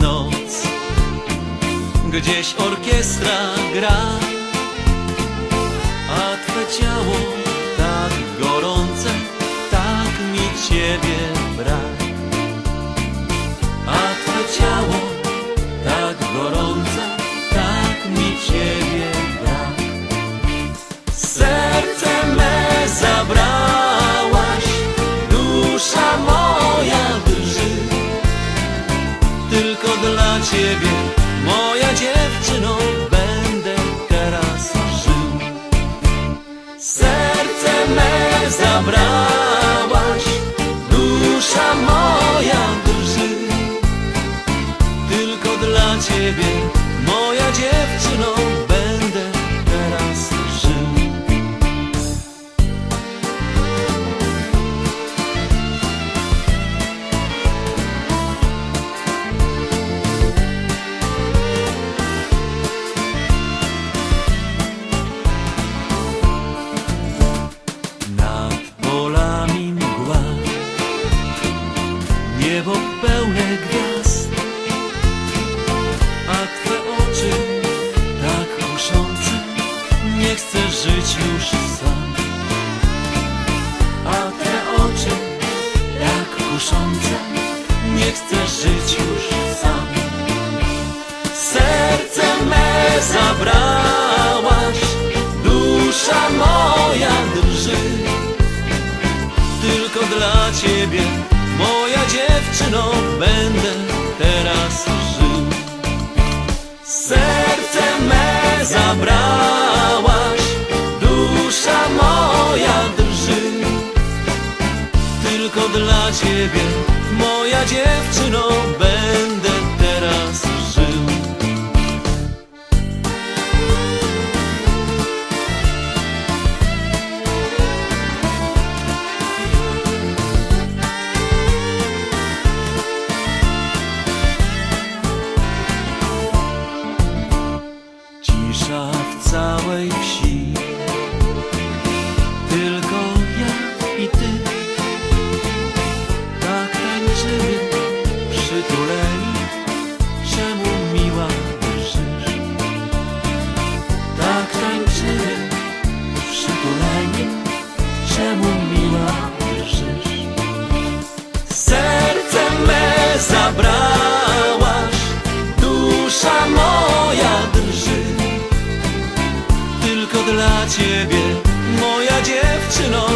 noc. Gdzieś orkiestra gra. Ciebie, moja dziewczyno, będę teraz żył. Serce me zabrałaś, dusza moja drży. Tylko dla ciebie, już sam A twe oczy tak kuszące Nie chcę żyć już sam. Serce me zabrałaś Dusza moja drży. Tylko dla ciebie Moja dziewczyno ciebie. Moja dziewczyno Będę teraz żył. Cisza w całej wsi Tylko dla ciebie. Moja dziewczyno